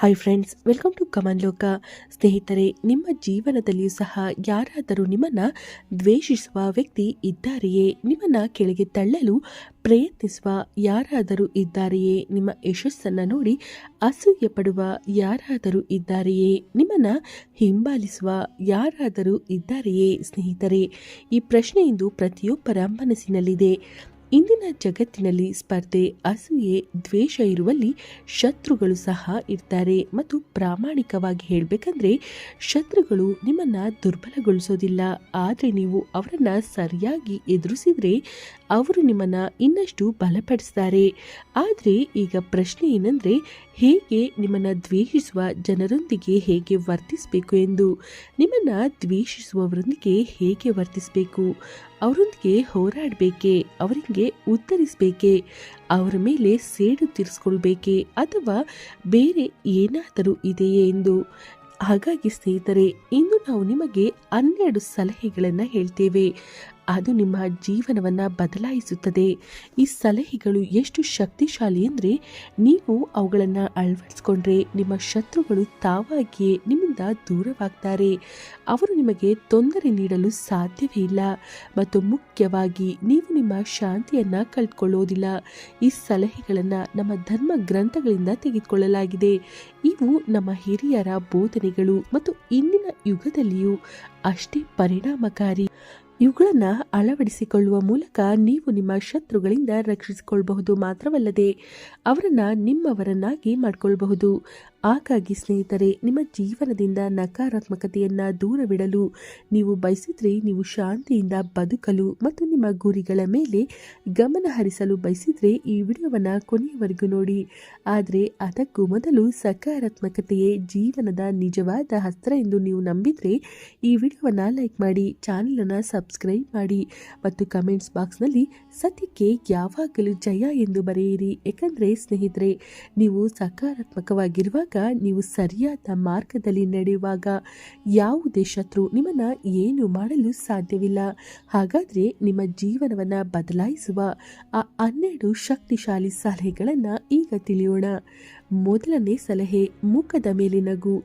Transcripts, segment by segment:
Hi friends welcome to ಕಮನ್ ಲೋಕ ಸ್ನೇಹಿತರೆ, ನಿಮ್ಮ ಜೀವನದಲ್ಲಿಯೂ ಸಹ ಯಾರಾದರೂ ನಿಮ್ಮನ್ನ ದ್ವೇಷಿಸುವ ವ್ಯಕ್ತಿ ಇದ್ದಾರೆಯೇ? ನಿಮ್ಮನ್ನ ಕೆಳಗೆ ತಳ್ಳಲು ಪ್ರಯತ್ನಿಸುವ ಯಾರಾದರೂ ಇದ್ದಾರೆಯೇ? ನಿಮ್ಮ ಯಶಸ್ಸನ್ನು ನೋಡಿ ಅಸೂಯೆ ಪಡುವ ಯಾರಾದರೂ ಇದ್ದಾರೆಯೇ? ನಿಮ್ಮನ್ನ ಹಿಂಬಾಲಿಸುವ ಯಾರಾದರೂ ಇದ್ದಾರೆಯೇ ಸ್ನೇಹಿತರೆ? ಈ ಪ್ರಶ್ನೆ ಇಂದು ಪ್ರತಿಯೊಬ್ಬರ ಮನಸ್ಸಿನಲ್ಲಿದೆ. ಇಂದಿನ ಜಗತ್ತಿನಲ್ಲಿ ಸ್ಪರ್ಧೆ, ಅಸೂಯೆ, ದ್ವೇಷ ಇರುವಲ್ಲಿ ಶತ್ರುಗಳು ಸಹ ಇರ್ತಾರೆ ಮತ್ತು ಪ್ರಾಮಾಣಿಕವಾಗಿ ಹೇಳಬೇಕಂದ್ರೆ ಶತ್ರುಗಳು ನಿಮ್ಮನ್ನ ದುರ್ಬಲಗೊಳಿಸೋದಿಲ್ಲ. ಆದರೆ ನೀವು ಅವರನ್ನ ಸರಿಯಾಗಿ ಎದುರಿಸಿದ್ರೆ ಅವರು ನಿಮ್ಮನ್ನ ಇನ್ನಷ್ಟು ಬಲಪಡಿಸ್ತಾರೆ. ಆದರೆ ಈಗ ಪ್ರಶ್ನೆ ಏನಂದ್ರೆ ಹೇಗೆ ನಿಮ್ಮನ್ನ ದ್ವೇಷಿಸುವ ಜನರೊಂದಿಗೆ ಹೇಗೆ ವರ್ತಿಸಬೇಕು ಎಂದು? ನಿಮ್ಮನ್ನ ದ್ವೇಷಿಸುವವರೊಂದಿಗೆ ಹೇಗೆ ವರ್ತಿಸಬೇಕು? ಅವರೊಂದಿಗೆ ಹೋರಾಡಬೇಕೆ? ಅವರಿಗೆ ಉತ್ತರಿಸಬೇಕೆ? ಅವರ ಮೇಲೆ ಸೇಡು ತೀರಿಸ್ಕೊಳ್ಬೇಕೆ? ಅಥವಾ ಬೇರೆ ಏನಾದರೂ ಇದೆಯೇ ಎಂದು? ಹಾಗಾಗಿ ಸ್ನೇಹಿತರೆ, ಇಂದು ನಾವು ನಿಮಗೆ ಹನ್ನೆರಡು ಸಲಹೆಗಳನ್ನು ಹೇಳ್ತೇವೆ. ಅದು ನಿಮ್ಮ ಜೀವನವನ್ನು ಬದಲಾಯಿಸುತ್ತದೆ. ಈ ಸಲಹೆಗಳು ಎಷ್ಟು ಶಕ್ತಿಶಾಲಿ ಅಂದರೆ ನೀವು ಅವುಗಳನ್ನು ಅಳವಡಿಸ್ಕೊಂಡ್ರೆ ನಿಮ್ಮ ಶತ್ರುಗಳು ತಾವಾಗಿಯೇ ನಿಮ್ಮಿಂದ ದೂರವಾಗ್ತಾರೆ. ಅವರು ನಿಮಗೆ ತೊಂದರೆ ನೀಡಲು ಸಾಧ್ಯವೇ ಇಲ್ಲ ಮತ್ತು ಮುಖ್ಯವಾಗಿ ನೀವು ನಿಮ್ಮ ಶಾಂತಿಯನ್ನು ಕಳ್ಕೊಳ್ಳೋದಿಲ್ಲ. ಈ ಸಲಹೆಗಳನ್ನು ನಮ್ಮ ಧರ್ಮ ಗ್ರಂಥಗಳಿಂದ ತೆಗೆದುಕೊಳ್ಳಲಾಗಿದೆ. ಇವು ನಮ್ಮ ಹಿರಿಯರ ಬೋಧನೆಗಳು ಮತ್ತು ಇಂದಿನ ಯುಗದಲ್ಲಿಯೂ ಅಷ್ಟೇ ಪರಿಣಾಮಕಾರಿ. ಇವುಗಳನ್ನು ಅಳವಡಿಸಿಕೊಳ್ಳುವ ಮೂಲಕ ನೀವು ನಿಮ್ಮ ಶತ್ರುಗಳಿಂದ ರಕ್ಷಿಸಿಕೊಳ್ಳಬಹುದು ಮಾತ್ರವಲ್ಲದೆ ಅವರನ್ನು ನಿಮ್ಮವರನ್ನಾಗಿ ಮಾಡಿಕೊಳ್ಳಬಹುದು ಹಾಗಾಗಿ ಸ್ನೇಹಿತರೆ, ನಿಮ್ಮ ಜೀವನದಿಂದ ನಕಾರಾತ್ಮಕತೆಯನ್ನು ದೂರವಿಡಲು ನೀವು ಬಯಸಿದರೆ ನೀವು ಶಾಂತಿಯಿಂದ ಬದುಕಲು ಮತ್ತು ನಿಮ್ಮ ಗುರಿಗಳ ಮೇಲೆ ಗಮನ ಹರಿಸಲು ಬಯಸಿದರೆ ಈ ವಿಡಿಯೋವನ್ನು ಕೊನೆಯವರೆಗೂ ನೋಡಿ. ಆದರೆ ಅದಕ್ಕೂ ಮೊದಲು ಸಕಾರಾತ್ಮಕತೆಯೇ ಜೀವನದ ನಿಜವಾದ ಹಸ್ತ್ರ ಎಂದು ನೀವು ನಂಬಿದರೆ ಈ ವಿಡಿಯೋವನ್ನು ಲೈಕ್ ಮಾಡಿ, ಚಾನಲನ್ನು ಸಬ್ಸ್ಕ್ರೈಬ್ ಮಾಡಿ ಮತ್ತು ಕಮೆಂಟ್ಸ್ ಬಾಕ್ಸ್ನಲ್ಲಿ ಸತ್ಯಕ್ಕೆ ಯಾವಾಗಲೂ ಜಯ ಎಂದು ಬರೆಯಿರಿ. ಏಕೆಂದರೆ ಸ್ನೇಹಿತರೆ, ನೀವು ಸಕಾರಾತ್ಮಕವಾಗಿರುವಾಗ ನೀವು ಸರಿಯಾದ ಮಾರ್ಗದಲ್ಲಿ ನಡೆಯುವಾಗ ಯಾವುದೇ ಶತ್ರು ನಿಮ್ಮನ್ನು ಏನು ಮಾಡಲು ಸಾಧ್ಯವಿಲ್ಲ. ಹಾಗಾದರೆ ನಿಮ್ಮ ಜೀವನವನ್ನು ಬದಲಾಯಿಸುವ ಆ ಹನ್ನೆರಡು ಶಕ್ತಿಶಾಲಿ ಸಲಹೆಗಳನ್ನು ಈಗ ತಿಳಿಯೋಣ. ಮೊದಲನೇ ಸಲಹೆ, ಮುಖದ ಮೇಲೆ ನಗು.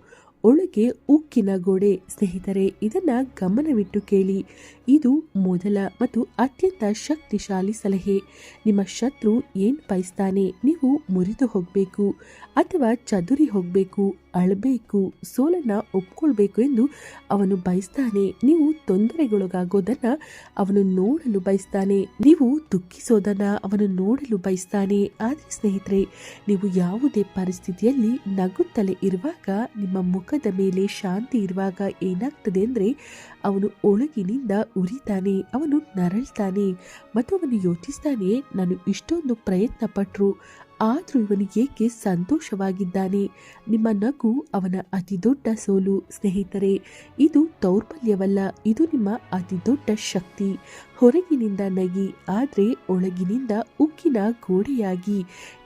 ಒಳಗೆ ಉಕ್ಕಿನ ಗೋಡೆ. ಸ್ನೇಹಿತರೆ, ಇದನ್ನ ಗಮನವಿಟ್ಟು ಕೇಳಿ. ಇದು ಮೊದಲ ಮತ್ತು ಅತ್ಯಂತ ಶಕ್ತಿಶಾಲಿ ಸಲಹೆ. ನಿಮ್ಮ ಶತ್ರು ಏನ್ ಬಯಸ್ತಾನೆ ನೀವು ಮುರಿದು ಹೋಗಬೇಕು ಅಥವಾ ಚದುರಿ ಹೋಗಬೇಕು, ಅಳಬೇಕು, ಸೋಲನ್ನ ಒಪ್ಕೊಳ್ಬೇಕು ಎಂದು ಅವನು ಬಯಸ್ತಾನೆ. ನೀವು ತೊಂದರೆಗೊಳಗಾಗೋದನ್ನ ಅವನು ನೋಡಲು ಬಯಸ್ತಾನೆ. ನೀವು ದುಃಖಿಸೋದನ್ನ ಅವನು ನೋಡಲು ಬಯಸ್ತಾನೆ. ಆದರೆ ಸ್ನೇಹಿತರೆ, ನೀವು ಯಾವುದೇ ಪರಿಸ್ಥಿತಿಯಲ್ಲಿ ನಗುತ್ತಲೇ ಇರುವಾಗ ನಿಮ್ಮ ಮುಖದ ಮೇಲೆ ಶಾಂತಿ ಇರುವಾಗ ಏನಾಗ್ತದೆ ಅಂದ್ರೆ ಅವನು ಒಳಗಿನಿಂದ ಉರಿತಾನೆ, ಅವನು ನರಳ್ತಾನೆ. ಮತ್ತು ಅವನು ಯೋಚಿಸ್ತಾನೆ, ನಾನು ಇಷ್ಟೊಂದು ಪ್ರಯತ್ನ ಪಟ್ಟರು ಆದರೂ ಇವನು ಏಕೆ ಸಂತೋಷವಾಗಿದ್ದಾನೆ? ನಿಮ್ಮ ನಗು ಅವನ ಅತಿ ದೊಡ್ಡ ಸೋಲು. ಸ್ನೇಹಿತರೆ, ಇದು ದೌರ್ಬಲ್ಯವಲ್ಲ. ಇದು ನಿಮ್ಮ ಅತಿ ದೊಡ್ಡ ಶಕ್ತಿ. ಹೊರಗಿನಿಂದ ನಗಿ, ಆದರೆ ಒಳಗಿನಿಂದ ಉಕ್ಕಿನ ಗೋಡೆಯಾಗಿ.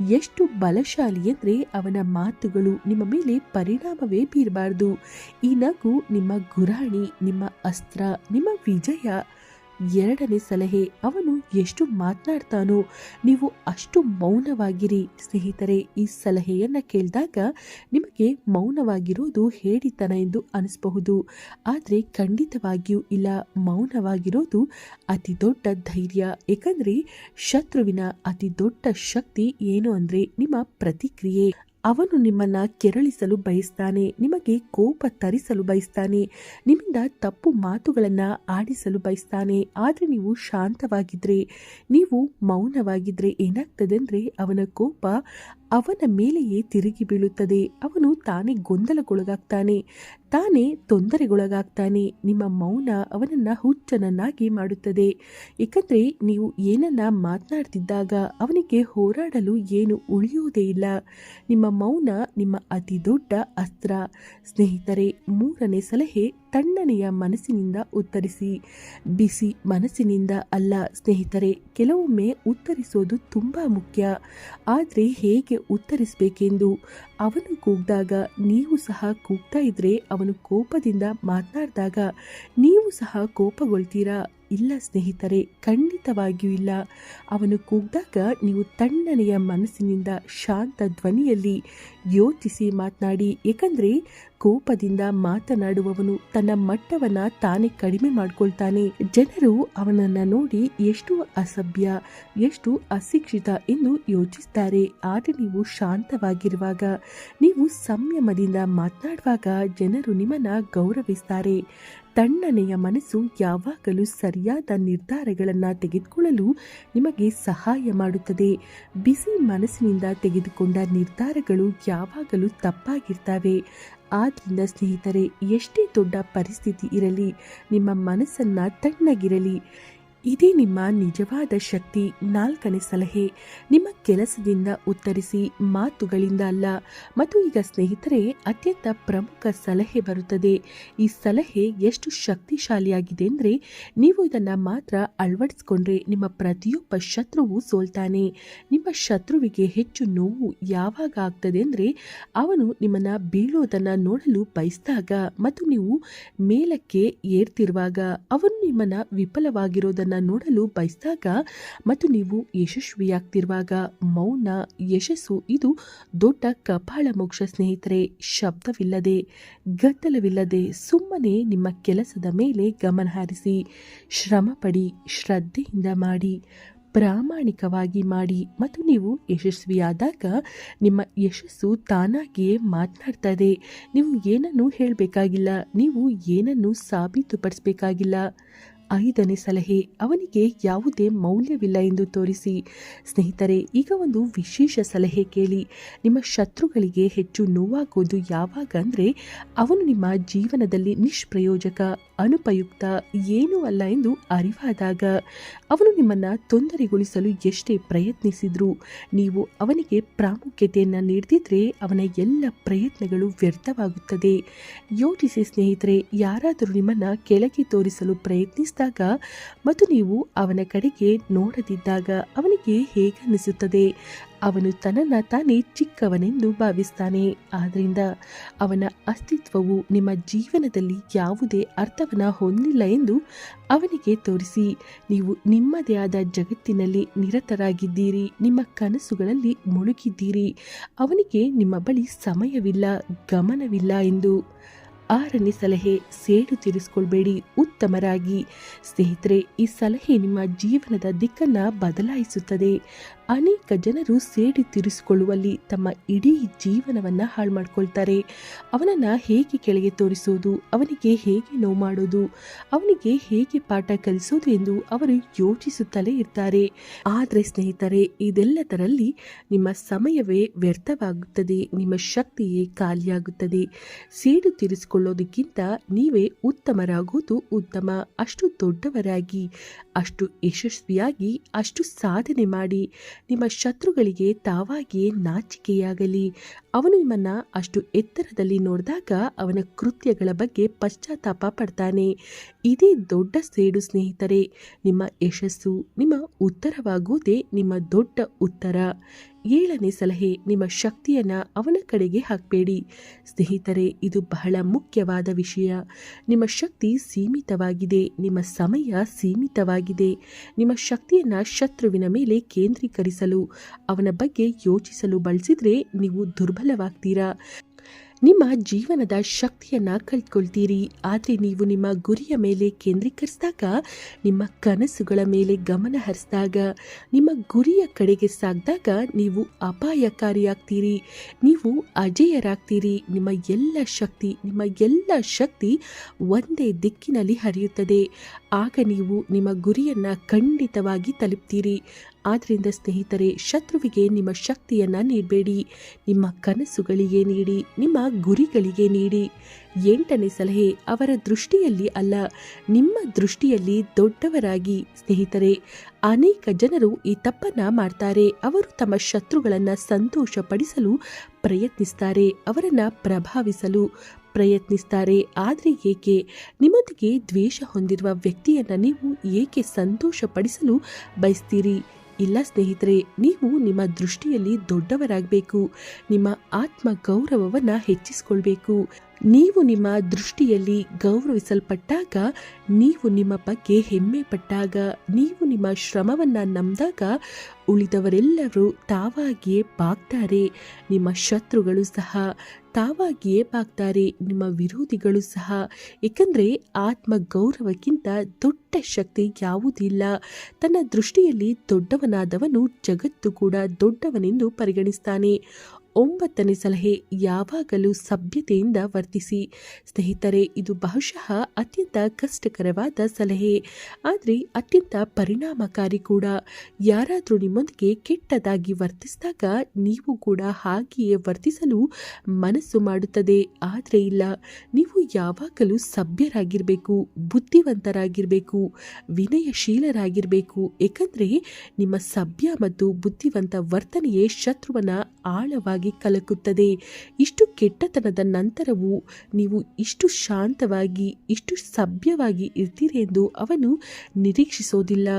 ಎಷ್ಟು ಬಲಶಾಲಿ ಅಂದರೆ ಅವನ ಮಾತುಗಳು ನಿಮ್ಮ ಮೇಲೆ ಪರಿಣಾಮವೇ ಬೀರಬಾರ್ದು. ಈ ನಗು ನಿಮ್ಮ ಗುರಾಣಿ, ನಿಮ್ಮ ಅಸ್ತ್ರ, ನಿಮ್ಮ ವಿಜಯ. ಎರಡನೇ ಸಲಹೆ ಅವನು ಎಷ್ಟು ಮಾತನಾಡ್ತಾನೋ ನೀವು ಅಷ್ಟು ಮೌನವಾಗಿರಿ. ಸ್ನೇಹಿತರೆ, ಈ ಸಲಹೆಯನ್ನು ಕೇಳಿದಾಗ ನಿಮಗೆ ಮೌನವಾಗಿರೋದು ಹೇಳಿತನ ಎಂದು ಅನಿಸಬಹುದು. ಆದರೆ ಖಂಡಿತವಾಗಿಯೂ ಇಲ್ಲ, ಮೌನವಾಗಿರೋದು ಅತಿ ದೊಡ್ಡ ಧೈರ್ಯ. ಏಕೆಂದರೆ ಶತ್ರುವಿನ ಅತಿ ದೊಡ್ಡ ಶಕ್ತಿ ಏನು ಅಂದರೆ ನಿಮ್ಮ ಪ್ರತಿಕ್ರಿಯೆ. ಅವನು ನಿಮ್ಮನ್ನ ಕೆರಳಿಸಲು ಬಯಸ್ತಾನೆ, ನಿಮಗೆ ಕೋಪ ತರಿಸಲು ಬಯಸ್ತಾನೆ, ನಿಮ್ಮಿಂದ ತಪ್ಪು ಮಾತುಗಳನ್ನ ಆಡಿಸಲು ಬಯಸ್ತಾನೆ, ಆದರೆ ನೀವು ಶಾಂತವಾಗಿದ್ರೆ, ನೀವು ಮೌನವಾಗಿದ್ರೆ ಏನಾಗ್ತದೆ ಅಂದ್ರೆ ಅವನ ಕೋಪ ಅವನ ಮೇಲೆಯೇ ತಿರುಗಿ ಬೀಳುತ್ತದೆ. ಅವನು ತಾನೇ ಗೊಂದಲಗೊಳಗಾಗ್ತಾನೆ ತಾನೇ ತೊಂದರೆಗೊಳಗಾಗ್ತಾನೆ. ನಿಮ್ಮ ಮೌನ ಅವನನ್ನ ಹುಚ್ಚನನ್ನಾಗಿ ಮಾಡುತ್ತದೆ. ಏಕೆಂದರೆ ನೀವು ಏನನ್ನ ಮಾತನಾಡ್ತಿದ್ದಾಗ ಅವನಿಗೆ ಹೋರಾಡಲು ಏನು ಉಳಿಯುವುದೇ ಇಲ್ಲ. ನಿಮ್ಮ ಮೌನ ನಿಮ್ಮ ಅತಿ ದೊಡ್ಡ ಅಸ್ತ್ರ. ಸ್ನೇಹಿತರೆ, ಮೂರನೇ ಸಲಹೆ ತಣ್ಣನೆಯ ಮನಸ್ಸಿನಿಂದ ಉತ್ತರಿಸಿ. ಬಿಸಿ ಮನಸ್ಸಿನಿಂದ ಅಲ್ಲ ಸ್ನೇಹಿತರೆ, ಕೆಲವೊಮ್ಮೆ ಉತ್ತರಿಸೋದು ತುಂಬ ಮುಖ್ಯ. ಆದರೆ ಹೇಗೆ ಉತ್ತರಿಸಬೇಕೆಂದು? ಅವನು ಕೂಗ್ದಾಗ ನೀವು ಸಹ ಕೂಗ್ತಾ ಇದ್ರೆ ಅವನು ಕೋಪದಿಂದ ಮಾತನಾಡಿದಾಗ ನೀವು ಸಹ ಕೋಪಗೊಳ್ತೀರಾ? ಇಲ್ಲ ಸ್ನೇಹಿತರೆ, ಖಂಡಿತವಾಗಿಯೂ ಇಲ್ಲ. ಅವನು ಕೂಗ್ದಾಗ ನೀವು ತಣ್ಣನೆಯ ಮನಸ್ಸಿನಿಂದ ಶಾಂತ ಧ್ವನಿಯಲ್ಲಿ ಯೋಚಿಸಿ ಮಾತನಾಡಿ. ಏಕೆಂದರೆ ಕೋಪದಿಂದ ಮಾತನಾಡುವವನು ತನ್ನ ಮಟ್ಟವನ್ನ ತಾನೇ ಕಡಿಮೆ ಮಾಡಿಕೊಳ್ತಾನೆ. ಜನರು ಅವನನ್ನ ನೋಡಿ ಎಷ್ಟು ಅಸಭ್ಯ, ಎಷ್ಟು ಅಶಿಕ್ಷಿತ ಎಂದು ಯೋಚಿಸ್ತಾರೆ. ಆದರೆ ನೀವು ಶಾಂತವಾಗಿರುವಾಗ, ನೀವು ಸಂಯಮದಿಂದ ಮಾತನಾಡುವಾಗ ಜನರು ನಿಮ್ಮನ್ನ ಗೌರವಿಸ್ತಾರೆ. ತಣ್ಣನೆಯ ಮನಸ್ಸು ಯಾವಾಗಲೂ ಸರಿಯಾದ ನಿರ್ಧಾರಗಳನ್ನು ತೆಗೆದುಕೊಳ್ಳಲು ನಿಮಗೆ ಸಹಾಯ ಮಾಡುತ್ತದೆ. ಬಿಸಿ ಮನಸ್ಸಿನಿಂದ ತೆಗೆದುಕೊಂಡ ನಿರ್ಧಾರಗಳು ಯಾವಾಗಲೂ ತಪ್ಪಾಗಿರ್ತವೆ. ಆದ್ದರಿಂದ ಸ್ನೇಹಿತರೆ, ಎಷ್ಟೇ ದೊಡ್ಡ ಪರಿಸ್ಥಿತಿ ಇರಲಿ, ನಿಮ್ಮ ಮನಸ್ಸನ್ನು ತಣ್ಣಗಿರಲಿ. ಇದೇ ನಿಮ್ಮ ನಿಜವಾದ ಶಕ್ತಿ ನಾಲ್ಕನೇ ಸಲಹೆ. ನಿಮ್ಮ ಕೆಲಸದಿಂದ ಉತ್ತರಿಸಿ ಮಾತುಗಳಿಂದ ಅಲ್ಲ, ಮತ್ತು ಈಗ ಸ್ನೇಹಿತರೆ, ಅತ್ಯಂತ ಪ್ರಮುಖ ಸಲಹೆ ಬರುತ್ತದೆ. ಈ ಸಲಹೆ ಎಷ್ಟು ಶಕ್ತಿಶಾಲಿಯಾಗಿದೆ ಅಂದರೆ, ನೀವು ಇದನ್ನು ಮಾತ್ರ ಅಳವಡಿಸಿಕೊಂಡ್ರೆ ನಿಮ್ಮ ಪ್ರತಿಯೊಬ್ಬ ಶತ್ರುವು ಸೋಲ್ತಾನೆ. ನಿಮ್ಮ ಶತ್ರುವಿಗೆ ಹೆಚ್ಚು ನೋವು ಯಾವಾಗ ಆಗ್ತದೆ ಅಂದರೆ, ಅವನು ನಿಮ್ಮನ್ನ ಬೀಳೋದನ್ನ ನೋಡಲು ಬಯಸಿದಾಗ, ಮತ್ತು ನೀವು ಮೇಲಕ್ಕೆ ಏರ್ತಿರುವಾಗ, ಅವನು ನಿಮ್ಮನ್ನ ವಿಫಲವಾಗಿರೋದನ್ನ ನೋಡಲು ಬಯಸಿದಾಗ ಮತ್ತು ನೀವು ಯಶಸ್ವಿಯಾಗ್ತಿರುವಾಗ ಮೌನ, ಯಶಸ್ಸು, ಇದು ದೊಡ್ಡ ಕಪಾಳ ಮೋಕ್ಷ ಸ್ನೇಹಿತರೆ, ಶಬ್ದವಿಲ್ಲದೆ, ಗದ್ದಲವಿಲ್ಲದೆ ಸುಮ್ಮನೆ ನಿಮ್ಮ ಕೆಲಸದ ಮೇಲೆ ಗಮನ ಹರಿಸಿ, ಶ್ರಮ ಪಡಿ, ಶ್ರದ್ಧೆಯಿಂದ ಮಾಡಿ, ಪ್ರಾಮಾಣಿಕವಾಗಿ ಮಾಡಿ ಮತ್ತು ನೀವು ಯಶಸ್ವಿಯಾದಾಗ ನಿಮ್ಮ ಯಶಸ್ಸು ತಾನಾಗಿಯೇ ಮಾತನಾಡ್ತದೆ. ನೀವು ಏನನ್ನು ಹೇಳಬೇಕಾಗಿಲ್ಲ, ನೀವು ಏನನ್ನು ಸಾಬೀತುಪಡಿಸಬೇಕಾಗಿಲ್ಲ. ಐದನೇ ಸಲಹೆ. ಅವನಿಗೆ ಯಾವುದೇ ಮೌಲ್ಯವಿಲ್ಲ ಎಂದು ತೋರಿಸಿ. ಸ್ನೇಹಿತರೆ, ಈಗ ಒಂದು ವಿಶೇಷ ಸಲಹೆ ಕೇಳಿ. ನಿಮ್ಮ ಶತ್ರುಗಳಿಗೆ ಹೆಚ್ಚು ನೋವಾಗೋದು ಯಾವಾಗ ಅಂದರೆ, ಅವನು ನಿಮ್ಮ ಜೀವನದಲ್ಲಿ ನಿಷ್ಪ್ರಯೋಜಕ, ಅನುಪಯುಕ್ತ, ಏನೂ ಅಲ್ಲ ಎಂದು ಅರಿವಾದಾಗ. ಅವನು ನಿಮ್ಮನ್ನು ತೊಂದರೆಗೊಳಿಸಲು ಎಷ್ಟೇ ಪ್ರಯತ್ನಿಸಿದ್ರು, ನೀವು ಅವನಿಗೆ ಪ್ರಾಮುಖ್ಯತೆಯನ್ನು ನೀಡದಿದ್ದರೆ ಅವನ ಎಲ್ಲ ಪ್ರಯತ್ನಗಳು ವ್ಯರ್ಥವಾಗುತ್ತದೆ. ಯೋಚಿಸಿ ಸ್ನೇಹಿತರೆ, ಯಾರಾದರೂ ನಿಮ್ಮನ್ನು ಕೆಳಗೆ ತೋರಿಸಲು ಪ್ರಯತ್ನಿಸಿದಾಗ ಮತ್ತು ನೀವು ಅವನ ಕಡೆಗೆ ನೋಡದಿದ್ದಾಗ ಅವನಿಗೆ ಹೇಗನ್ನಿಸುತ್ತದೆ? ಅವನು ತನ್ನನ್ನು ತಾನೇ ಚಿಕ್ಕವನೆಂದು ಭಾವಿಸ್ತಾನೆ. ಆದ್ದರಿಂದ ಅವನ ಅಸ್ತಿತ್ವವು ನಿಮ್ಮ ಜೀವನದಲ್ಲಿ ಯಾವುದೇ ಅರ್ಥವನ್ನು ಹೊಂದಿಲ್ಲ ಎಂದು ಅವನಿಗೆ ತೋರಿಸಿ. ನೀವು ನಿಮ್ಮದೇ ಆದ ಜಗತ್ತಿನಲ್ಲಿ ನಿರತರಾಗಿದ್ದೀರಿ. ನಿಮ್ಮ ಕನಸುಗಳಲ್ಲಿ ಮುಳುಗಿದ್ದೀರಿ. ಅವನಿಗೆ ನಿಮ್ಮ ಬಳಿ ಸಮಯವಿಲ್ಲ, ಗಮನವಿಲ್ಲ ಎಂದು. ಆರನೇ ಸಲಹೆ ಸೇಡು ತೀರಿಸ್ಕೊಳ್ಬೇಡಿ ಉತ್ತಮರಾಗಿ. ಸ್ನೇಹಿತರೆ ಈ ಸಲಹೆ ನಿಮ್ಮ ಜೀವನದ ದಿಕ್ಕನ್ನು ಬದಲಾಯಿಸುತ್ತದೆ. ಅನೇಕ ಜನರು ಸೇಡಿ ತೀರಿಸಿಕೊಳ್ಳುವಲ್ಲಿ ತಮ್ಮ ಇಡೀ ಜೀವನವನ್ನು ಹಾಳು ಮಾಡ್ಕೊಳ್ತಾರೆ ಅವನನ್ನು ಹೇಗೆ ಕೆಳಗೆ ತೋರಿಸೋದು, ಅವನಿಗೆ ಹೇಗೆ ನೋವು ಮಾಡೋದು, ಅವನಿಗೆ ಹೇಗೆ ಪಾಠ ಕಲಿಸೋದು ಎಂದು ಅವರು ಯೋಚಿಸುತ್ತಲೇ ಇರ್ತಾರೆ. ಆದರೆ ಸ್ನೇಹಿತರೆ, ಇದೆಲ್ಲದರಲ್ಲಿ ನಿಮ್ಮ ಸಮಯವೇ ವ್ಯರ್ಥವಾಗುತ್ತದೆ, ನಿಮ್ಮ ಶಕ್ತಿಯೇ ಖಾಲಿಯಾಗುತ್ತದೆ. ಸೇಡು ತೀರಿಸಿಕೊಳ್ಳೋದಕ್ಕಿಂತ ನೀವೇ ಉತ್ತಮರಾಗೋದು ಉತ್ತಮ. ಅಷ್ಟು ದೊಡ್ಡವರಾಗಿ, ಅಷ್ಟು ಯಶಸ್ವಿಯಾಗಿ, ಅಷ್ಟು ಸಾಧನೆ ಮಾಡಿ ನಿಮ್ಮ ಶತ್ರುಗಳಿಗೆ ತಾವಾಗಿಯೇ ನಾಚಿಕೆಯಾಗಲಿ. ಅವನು ನಿಮ್ಮನ್ನ ಅಷ್ಟು ಎತ್ತರದಲ್ಲಿ ನೋಡಿದಾಗ ಅವನ ಕೃತ್ಯಗಳ ಬಗ್ಗೆ ಪಶ್ಚಾತ್ತಾಪ ಪಡ್ತಾನೆ. ಇದೇ ದೊಡ್ಡ ಸೇಡು ಸ್ನೇಹಿತರೆ, ನಿಮ್ಮ ಯಶಸ್ಸು ನಿಮ್ಮ ಉತ್ತರವಾಗುವುದೇ ನಿಮ್ಮ ದೊಡ್ಡ ಉತ್ತರ. ಏಳನೇ ಸಲಹೆ, ನಿಮ್ಮ ಶಕ್ತಿಯನ್ನು ಅವನ ಕಡೆಗೆ ಹಾಕಬೇಡಿ. ಸ್ನೇಹಿತರೆ, ಇದು ಬಹಳ ಮುಖ್ಯವಾದ ವಿಷಯ. ನಿಮ್ಮ ಶಕ್ತಿ ಸೀಮಿತವಾಗಿದೆ, ನಿಮ್ಮ ಸಮಯ ಸೀಮಿತವಾಗಿದೆ. ನಿಮ್ಮ ಶಕ್ತಿಯನ್ನು ಶತ್ರುವಿನ ಮೇಲೆ ಕೇಂದ್ರೀಕರಿಸಲು, ಅವನ ಬಗ್ಗೆ ಯೋಚಿಸಲು ಬಳಸಿದರೆ ನೀವು ದುರ್ಬಲವಾಗ್ತೀರಾ? ನಿಮ್ಮ ಜೀವನದ ಶಕ್ತಿಯನ್ನ ಕಳ್ಕೊಳ್ತೀರಿ. ಆದರೆ ನೀವು ನಿಮ್ಮ ಗುರಿಯ ಮೇಲೆ ಕೇಂದ್ರೀಕರಿಸಿದಾಗ, ನಿಮ್ಮ ಕನಸುಗಳ ಮೇಲೆ ಗಮನ ಹರಿಸಿದಾಗ, ನಿಮ್ಮ ಗುರಿಯ ಕಡೆಗೆ ಸಾಗಿದಾಗ ನೀವು ಅಪಾಯಕಾರಿಯಾಗ್ತೀರಿ. ನೀವು ಅಜೇಯರಾಗ್ತೀರಿ. ನಿಮ್ಮ ಎಲ್ಲ ಶಕ್ತಿ, ನಿಮ್ಮ ಎಲ್ಲ ಶಕ್ತಿ ಒಂದೇ ದಿಕ್ಕಿನಲ್ಲಿ ಹರಿಯುತ್ತದೆ. ಆಗ ನೀವು ನಿಮ್ಮ ಗುರಿಯನ್ನು ಖಂಡಿತವಾಗಿ ತಲುಪ್ತೀರಿ. ಆದ್ದರಿಂದ ಸ್ನೇಹಿತರೆ, ಶತ್ರುವಿಗೆ ನಿಮ್ಮ ಶಕ್ತಿಯನ್ನು ನೀಡಬೇಡಿ. ನಿಮ್ಮ ಕನಸುಗಳಿಗೆ ನೀಡಿ, ನಿಮ್ಮ ಗುರಿಗಳಿಗೆ ನೀಡಿ. ಎಂಟನೇ ಸಲಹೆ, ಅವರ ದೃಷ್ಟಿಯಲ್ಲಿ ಅಲ್ಲ, ನಿಮ್ಮ ದೃಷ್ಟಿಯಲ್ಲಿ ದೊಡ್ಡವರಾಗಿ. ಸ್ನೇಹಿತರೆ, ಅನೇಕ ಜನರು ಈ ತಪ್ಪನ್ನ ಮಾಡ್ತಾರೆ. ಅವರು ತಮ್ಮ ಶತ್ರುಗಳನ್ನು ಸಂತೋಷಪಡಿಸಲು ಪ್ರಯತ್ನಿಸ್ತಾರೆ, ಅವರನ್ನು ಪ್ರಭಾವಿಸಲು. ಪ್ರಯತ್ನಿಸ್ತಾರೆ. ಆದರೆ ಏಕೆ? ನಿಮ್ಮೊಂದಿಗೆ ದ್ವೇಷ ಹೊಂದಿರುವ ವ್ಯಕ್ತಿಯನ್ನು ನೀವು ಏಕೆ ಸಂತೋಷಪಡಿಸಲು ಬಯಸ್ತೀರಿ? ಇಲ್ಲ ಸ್ನೇಹಿತರೆ, ನೀವು ನಿಮ್ಮ ದೃಷ್ಟಿಯಲ್ಲಿ ದೊಡ್ಡವರಾಗಬೇಕು. ನಿಮ್ಮ ಆತ್ಮ ಗೌರವವನ್ನು ಹೆಚ್ಚಿಸಿಕೊಳ್ಬೇಕು. ನೀವು ನಿಮ್ಮ ದೃಷ್ಟಿಯಲ್ಲಿ ಗೌರವಿಸಲ್ಪಟ್ಟಾಗ, ನೀವು ನಿಮ್ಮ ಬಗ್ಗೆ ಹೆಮ್ಮೆ ಪಟ್ಟಾಗ ನೀವು ನಿಮ್ಮ ಶ್ರಮವನ್ನು ನಂಬಿದಾಗ ಉಳಿದವರೆಲ್ಲರೂ ತಾವಾಗಿಯೇ ಬಾಗ್ತಾರೆ ನಿಮ್ಮ ಶತ್ರುಗಳು ಸಹ ತಾವಾಗಿಯೇ ಬಾಗ್ತಾರೆ ನಿಮ್ಮ ವಿರೋಧಿಗಳು ಸಹ. ಏಕೆಂದರೆ ಆತ್ಮ ಗೌರವಕ್ಕಿಂತ ದೊಡ್ಡ ಶಕ್ತಿ ಯಾವುದಿಲ್ಲ. ತನ್ನ ದೃಷ್ಟಿಯಲ್ಲಿ ದೊಡ್ಡವನಾದವನು ಜಗತ್ತು ಕೂಡ ದೊಡ್ಡವನೆಂದು ಪರಿಗಣಿಸ್ತಾನೆ. ಒಂಬತ್ತನೇ ಸಲಹೆ ಯಾವಾಗಲೂ ಸಭ್ಯತೆಯಿಂದ ವರ್ತಿಸಿ. ಸ್ನೇಹಿತರೆ, ಇದು ಬಹುಶಃ ಅತ್ಯಂತ ಕಷ್ಟಕರವಾದ ಸಲಹೆ. ಆದರೆ ಅತ್ಯಂತ ಪರಿಣಾಮಕಾರಿ ಕೂಡ. ಯಾರಾದರೂ ನಿಮ್ಮೊಂದಿಗೆ ಕೆಟ್ಟದಾಗಿ ವರ್ತಿಸಿದಾಗ ನೀವು ಕೂಡ ಹಾಗೆಯೇ ವರ್ತಿಸಲು ಮನಸ್ಸು ಮಾಡುತ್ತದೆ. ಆದರೆ ಇಲ್ಲ, ನೀವು ಯಾವಾಗಲೂ ಸಭ್ಯರಾಗಿರಬೇಕು, ಬುದ್ಧಿವಂತರಾಗಿರಬೇಕು, ವಿನಯಶೀಲರಾಗಿರಬೇಕು. ಏಕೆಂದರೆ ನಿಮ್ಮ ಸಭ್ಯ ಮತ್ತು ಬುದ್ಧಿವಂತ ವರ್ತನೆಯೇ ಶತ್ರುವನ ಆಳವಾಗಿ ಕಲಕುತ್ತದೆ. ಇಷ್ಟು ಕೆಟ್ಟತನದ ನಂತರವೂ ನೀವು ಇಷ್ಟು ಶಾಂತವಾಗಿ ಇಷ್ಟು ಸಭ್ಯವಾಗಿ ಇರ್ತೀರಿ ಎಂದು ಅವನು ನಿರೀಕ್ಷಿಸೋದಿಲ್ಲ.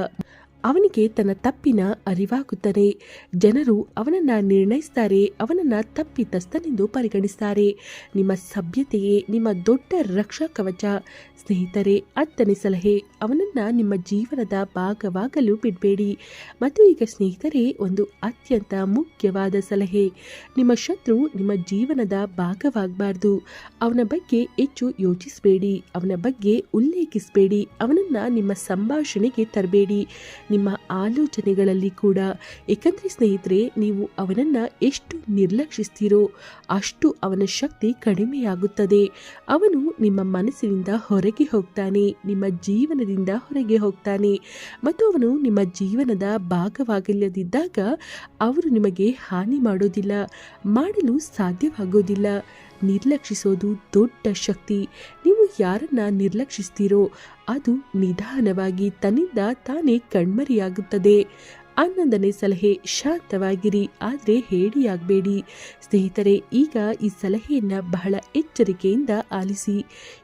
ಅವನಿಗೆ ತನ್ನ ತಪ್ಪಿನ ಅರಿವಾಗುತ್ತದೆ. ಜನರು ಅವನನ್ನು ನಿರ್ಣಯಿಸ್ತಾರೆ, ಅವನನ್ನು ತಪ್ಪಿತಸ್ಥನೆಂದು ಪರಿಗಣಿಸ್ತಾರೆ. ನಿಮ್ಮ ಸಭ್ಯತೆಯೇ ನಿಮ್ಮ ದೊಡ್ಡ ರಕ್ಷಾ ಕವಚ. ಸ್ನೇಹಿತರೆ ಹತ್ತನೇ ಸಲಹೆ. ಅವನನ್ನು ನಿಮ್ಮ ಜೀವನದ ಭಾಗವಾಗಲು ಬಿಡಬೇಡಿ. ಮತ್ತು ಈಗ ಸ್ನೇಹಿತರೆ, ಒಂದು ಅತ್ಯಂತ ಮುಖ್ಯವಾದ ಸಲಹೆ. ನಿಮ್ಮ ಶತ್ರು ನಿಮ್ಮ ಜೀವನದ ಭಾಗವಾಗಬಾರ್ದು. ಅವನ ಬಗ್ಗೆ ಹೆಚ್ಚು ಯೋಚಿಸಬೇಡಿ. ಅವನ ಬಗ್ಗೆ ಉಲ್ಲೇಖಿಸಬೇಡಿ. ಅವನನ್ನು ನಿಮ್ಮ ಸಂಭಾಷಣೆಗೆ ತರಬೇಡಿ. ನಿಮ್ಮ ಆಲೋಚನೆಗಳಲ್ಲಿ ಕೂಡ ಏಕೆಂದರೆ ಸ್ನೇಹಿತರೆ, ನೀವು ಅವನನ್ನು ಎಷ್ಟು ನಿರ್ಲಕ್ಷಿಸ್ತೀರೋ ಅಷ್ಟು ಅವನ ಶಕ್ತಿ ಕಡಿಮೆಯಾಗುತ್ತದೆ. ಅವನು ನಿಮ್ಮ ಮನಸ್ಸಿನಿಂದ ಹೊರಗೆ ಹೋಗ್ತಾನೆ, ನಿಮ್ಮ ಜೀವನದಿಂದ ಹೊರಗೆ ಹೋಗ್ತಾನೆ ಮತ್ತು ಅವನು ನಿಮ್ಮ ಜೀವನದ ಭಾಗವಾಗಿಲ್ಲದಿದ್ದಾಗ ಅವರು ನಿಮಗೆ ಹಾನಿ ಮಾಡೋದಿಲ್ಲ, ಮಾಡಲು ಸಾಧ್ಯವಾಗೋದಿಲ್ಲ. ನಿರ್ಲಕ್ಷಿಸೋದು ದೊಡ್ಡ ಶಕ್ತಿ. ನೀವು ಯಾರನ್ನ ನಿರ್ಲಕ್ಷಿಸ್ತೀರೋ ಅದು ನಿಧಾನವಾಗಿ ತನ್ನಿಂದ ತಾನೇ ಕಣ್ಮರಿಯಾಗುತ್ತದೆ. ಹನ್ನೊಂದನೇ ಸಲಹೆ ಶಾಂತವಾಗಿರಿ, ಆದರೆ ಹೇಡಿಯಾಗಬೇಡಿ. ಸ್ನೇಹಿತರೆ, ಈಗ ಈ ಸಲಹೆಯನ್ನು ಬಹಳ ಎಚ್ಚರಿಕೆಯಿಂದ ಆಲಿಸಿ.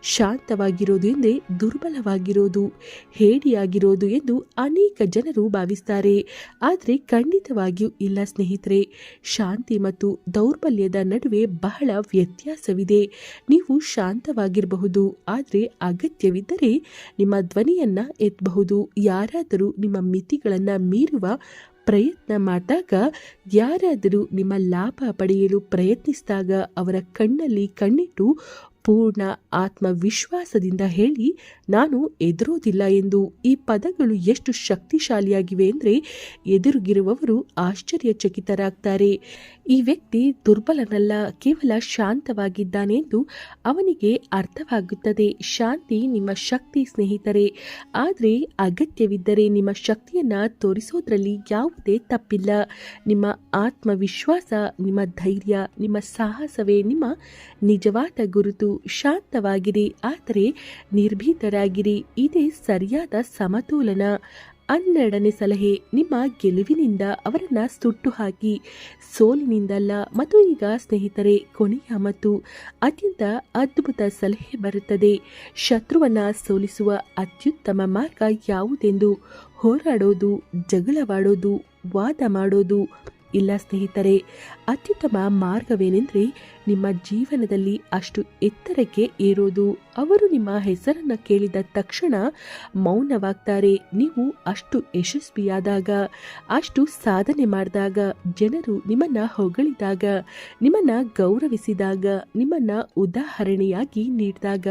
ಶಾಂತವಾಗಿರೋದು ಎಂದೇ ದುರ್ಬಲವಾಗಿರೋದು, ಹೇಡಿಯಾಗಿರೋದು ಎಂದು ಅನೇಕ ಜನರು ಭಾವಿಸ್ತಾರೆ. ಆದರೆ ಖಂಡಿತವಾಗಿಯೂ ಇಲ್ಲ ಸ್ನೇಹಿತರೆ. ಶಾಂತಿ ಮತ್ತು ದೌರ್ಬಲ್ಯದ ನಡುವೆ ಬಹಳ ವ್ಯತ್ಯಾಸವಿದೆ. ನೀವು ಶಾಂತವಾಗಿರಬಹುದು, ಆದರೆ ಅಗತ್ಯವಿದ್ದರೆ ನಿಮ್ಮ ಧ್ವನಿಯನ್ನು ಎತ್ತಬಹುದು. ಯಾರಾದರೂ ನಿಮ್ಮ ಮಿತಿಗಳನ್ನು ಮೀರುವ ಪ್ರಯತ್ನ ಮಾಡಿದಾಗ ಯಾರಾದರೂ ನಿಮ್ಮ ಲಾಭ ಪಡೆಯಲು ಪ್ರಯತ್ನಿಸಿದಾಗ ಅವರ ಕಣ್ಣಲ್ಲಿ ಕಣ್ಣಿಟ್ಟು ಪೂರ್ಣ ಆತ್ಮವಿಶ್ವಾಸದಿಂದ ಹೇಳಿ, ನಾನು ಎದುರೋದಿಲ್ಲ ಎಂದು ಈ ಪದಗಳು ಎಷ್ಟು ಶಕ್ತಿಶಾಲಿಯಾಗಿವೆ ಎಂದರೆ ಎದುರುಗಿರುವವರು ಆಶ್ಚರ್ಯಚಕಿತರಾಗ್ತಾರೆ. ಈ ವ್ಯಕ್ತಿ ದುರ್ಬಲನಲ್ಲ, ಕೇವಲ ಶಾಂತವಾಗಿದ್ದಾನೆ ಎಂದು ಅವನಿಗೆ ಅರ್ಥವಾಗುತ್ತದೆ. ಶಾಂತಿ ನಿಮ್ಮ ಶಕ್ತಿ ಸ್ನೇಹಿತರೆ. ಆದರೆ ಅಗತ್ಯವಿದ್ದರೆ ನಿಮ್ಮ ಶಕ್ತಿಯನ್ನು ತೋರಿಸೋದ್ರಲ್ಲಿ ಯಾವುದೇ ತಪ್ಪಿಲ್ಲ. ನಿಮ್ಮ ಆತ್ಮವಿಶ್ವಾಸ, ನಿಮ್ಮ ಧೈರ್ಯ, ನಿಮ್ಮ ಸಾಹಸವೇ ನಿಮ್ಮ ನಿಜವಾದ ಗುರುತು. ಶಾಂತವಾಗಿರಿ, ಆದರೆ ನಿರ್ಭೀತರಾಗಿರಿ. ಇದೇ ಸರಿಯಾದ ಸಮತೋಲನ. ಹನ್ನೆರಡನೇ ಸಲಹೆ, ನಿಮ್ಮ ಗೆಲುವಿನಿಂದ ಅವರನ್ನು ಸುಟ್ಟು ಹಾಕಿ ಸೋಲಿನಿಂದಲ್ಲ, ಮತ್ತು ಈಗ ಸ್ನೇಹಿತರೆ, ಕೊನೆಯ ಮತ್ತು ಅತ್ಯಂತ ಅದ್ಭುತ ಸಲಹೆ ಬರುತ್ತದೆ. ಶತ್ರುವನ್ನ ಸೋಲಿಸುವ ಅತ್ಯುತ್ತಮ ಮಾರ್ಗ ಯಾವುದೆಂದು? ಹೋರಾಡೋದು, ಜಗಳವಾಡೋದು, ವಾದ ಮಾಡೋದು. ಇಲ್ಲ ಸ್ನೇಹಿತರೆ ಅತ್ಯುತ್ತಮ ಮಾರ್ಗವೇನೆಂದರೆ ನಿಮ್ಮ ಜೀವನದಲ್ಲಿ ಅಷ್ಟು ಎತ್ತರಕ್ಕೆ ಏರೋದು. ಅವರು ನಿಮ್ಮ ಹೆಸರನ್ನು ಕೇಳಿದ ತಕ್ಷಣ ಮೌನವಾಗ್ತಾರೆ. ನೀವು ಅಷ್ಟು ಯಶಸ್ವಿಯಾದಾಗ, ಅಷ್ಟು ಸಾಧನೆ ಮಾಡಿದಾಗ, ಜನರು ನಿಮ್ಮನ್ನು ಹೊಗಳಿದಾಗ, ನಿಮ್ಮನ್ನು ಗೌರವಿಸಿದಾಗ, ನಿಮ್ಮನ್ನು ಉದಾಹರಣೆಯಾಗಿ ನೀಡಿದಾಗ,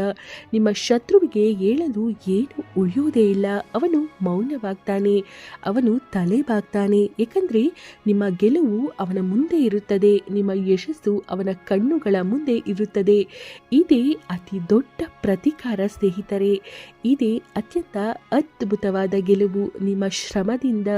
ನಿಮ್ಮ ಶತ್ರುವಿಗೆ ಹೇಳಲು ಏನು ಉಳಿಯೋದೇ ಇಲ್ಲ. ಅವನು ಮೌನವಾಗ್ತಾನೆ, ಅವನು ತಲೆಬಾಗ್ತಾನೆ. ಏಕೆಂದರೆ ನಿಮ್ಮ ಗೆಲುವು ಅವನ ಮುಂದೆ ಇರುತ್ತದೆ. ನಿಮ್ಮ ಯಶಸ್ಸು ಅವನ ಕಣ್ಣುಗಳ ಮುಂದೆ ಇರುತ್ತದೆ. ಇದೇ ಅತಿ ದೊಡ್ಡ ಪ್ರತಿಕಾರ ಸ್ನೇಹಿತರೆ. ಇದೇ ಅತ್ಯಂತ ಅದ್ಭುತವಾದ ಗೆಲುವು. ನಿಮ್ಮ ಶ್ರಮದಿಂದ,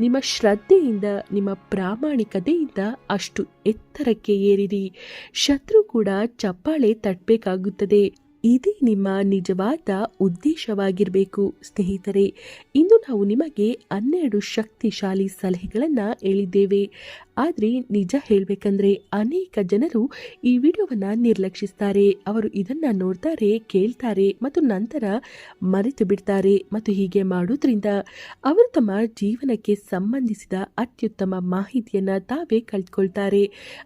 ನಿಮ್ಮ ಶ್ರದ್ಧೆಯಿಂದ, ನಿಮ್ಮ ಪ್ರಾಮಾಣಿಕತೆಯಿಂದ ಅಷ್ಟು ಎತ್ತರಕ್ಕೆ ಏರಿರಿ. ಶತ್ರು ಕೂಡ ಚಪ್ಪಾಳೆ ತಟ್ಟಬೇಕಾಗುತ್ತದೆ. ಇದೇ ನಿಮ್ಮ ನಿಜವಾದ ಉದ್ದೇಶವಾಗಿರಬೇಕು ಸ್ನೇಹಿತರೆ. ಇಂದು ನಾವು ನಿಮಗೆ ಹನ್ನೆರಡು ಶಕ್ತಿಶಾಲಿ ಸಲಹೆಗಳನ್ನು ಹೇಳಿದ್ದೇವೆ. ಆದರೆ ನಿಜ ಹೇಳಬೇಕಂದ್ರೆ ಅನೇಕ ಜನರು ಈ ವಿಡಿಯೋವನ್ನು ನಿರ್ಲಕ್ಷಿಸ್ತಾರೆ. ಅವರು ಇದನ್ನು ನೋಡ್ತಾರೆ, ಕೇಳ್ತಾರೆ ಮತ್ತು ನಂತರ ಮರೆತು ಬಿಡ್ತಾರೆ ಮತ್ತು ಹೀಗೆ ಮಾಡೋದ್ರಿಂದ ಅವರು ತಮ್ಮ ಜೀವನಕ್ಕೆ ಸಂಬಂಧಿಸಿದ ಅತ್ಯುತ್ತಮ ಮಾಹಿತಿಯನ್ನು ತಾವೇ ಕಳ್ಕೊಳ್ತಾರೆ.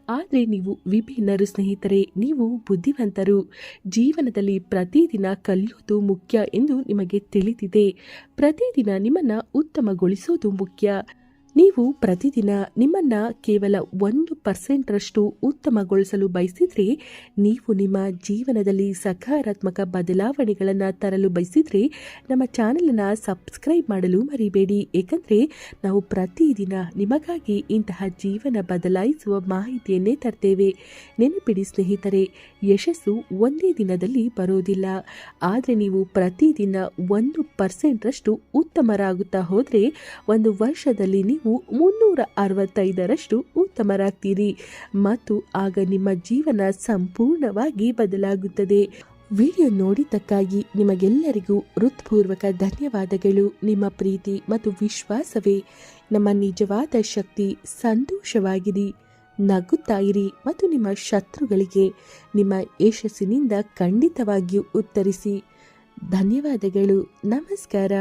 ಆದರೆ ನೀವು ವಿಭಿನ್ನರು ಸ್ನೇಹಿತರೆ, ನೀವು ಬುದ್ಧಿವಂತರು. ಜೀವನದಲ್ಲಿ ಪ್ರತಿದಿನ ಕಲಿಯೋದು ಮುಖ್ಯ ಎಂದು ನಿಮಗೆ ತಿಳಿದಿದೆ. ಪ್ರತಿದಿನ ನಿಮ್ಮನ್ನು ಉತ್ತಮಗೊಳಿಸೋದು ಮುಖ್ಯ. ನೀವು ಪ್ರತಿದಿನ ನಿಮ್ಮನ್ನು ಕೇವಲ ಒಂದು ಪರ್ಸೆಂಟ್ರಷ್ಟು ಉತ್ತಮಗೊಳಿಸಲು ಬಯಸಿದ್ರೆ, ನೀವು ನಿಮ್ಮ ಜೀವನದಲ್ಲಿ ಸಕಾರಾತ್ಮಕ ಬದಲಾವಣೆಗಳನ್ನು ತರಲು ಬಯಸಿದ್ರೆ, ನಮ್ಮ ಚಾನಲನ್ನು ಸಬ್ಸ್ಕ್ರೈಬ್ ಮಾಡಲು ಮರಿಬೇಡಿ. ಏಕೆಂದರೆ, ನಾವು ಪ್ರತಿದಿನ ನಿಮಗಾಗಿ ಇಂತಹ ಜೀವನ ಬದಲಾಯಿಸುವ ಮಾಹಿತಿಯನ್ನೇ ತರ್ತೇವೆ. ನೆನಪಿಡಿ ಸ್ನೇಹಿತರೆ, ಯಶಸ್ಸು ಒಂದೇ ದಿನದಲ್ಲಿ ಬರೋದಿಲ್ಲ. ಆದರೆ ನೀವು ಪ್ರತಿದಿನ ಒಂದು ಪರ್ಸೆಂಟ್ರಷ್ಟು ಉತ್ತಮರಾಗುತ್ತಾ ಹೋದರೆ, ಒಂದು ವರ್ಷದಲ್ಲಿ ನೀವು ಮುನ್ನೂರ ಅರವತ್ತೈದರಷ್ಟು ಉತ್ತಮರಾಗ್ತೀರಿ ಮತ್ತು ಆಗ ನಿಮ್ಮ ಜೀವನ ಸಂಪೂರ್ಣವಾಗಿ ಬದಲಾಗುತ್ತದೆ. ವಿಡಿಯೋ ನೋಡಿದ್ದಕ್ಕಾಗಿ ನಿಮಗೆಲ್ಲರಿಗೂ ಹೃತ್ಪೂರ್ವಕ ಧನ್ಯವಾದಗಳು. ನಿಮ್ಮ ಪ್ರೀತಿ ಮತ್ತು ವಿಶ್ವಾಸವೇ ನಮ್ಮ ನಿಜವಾದ ಶಕ್ತಿ. ಸಂತೋಷವಾಗಿರಿ. ನಗುತ್ತಾ ಇರಿ ಮತ್ತು ನಿಮ್ಮ ಶತ್ರುಗಳಿಗೆ ನಿಮ್ಮ ಯಶಸ್ಸಿನಿಂದ ಖಂಡಿತವಾಗಿಯೂ ಉತ್ತರಿಸಿ. ಧನ್ಯವಾದಗಳು. ನಮಸ್ಕಾರ.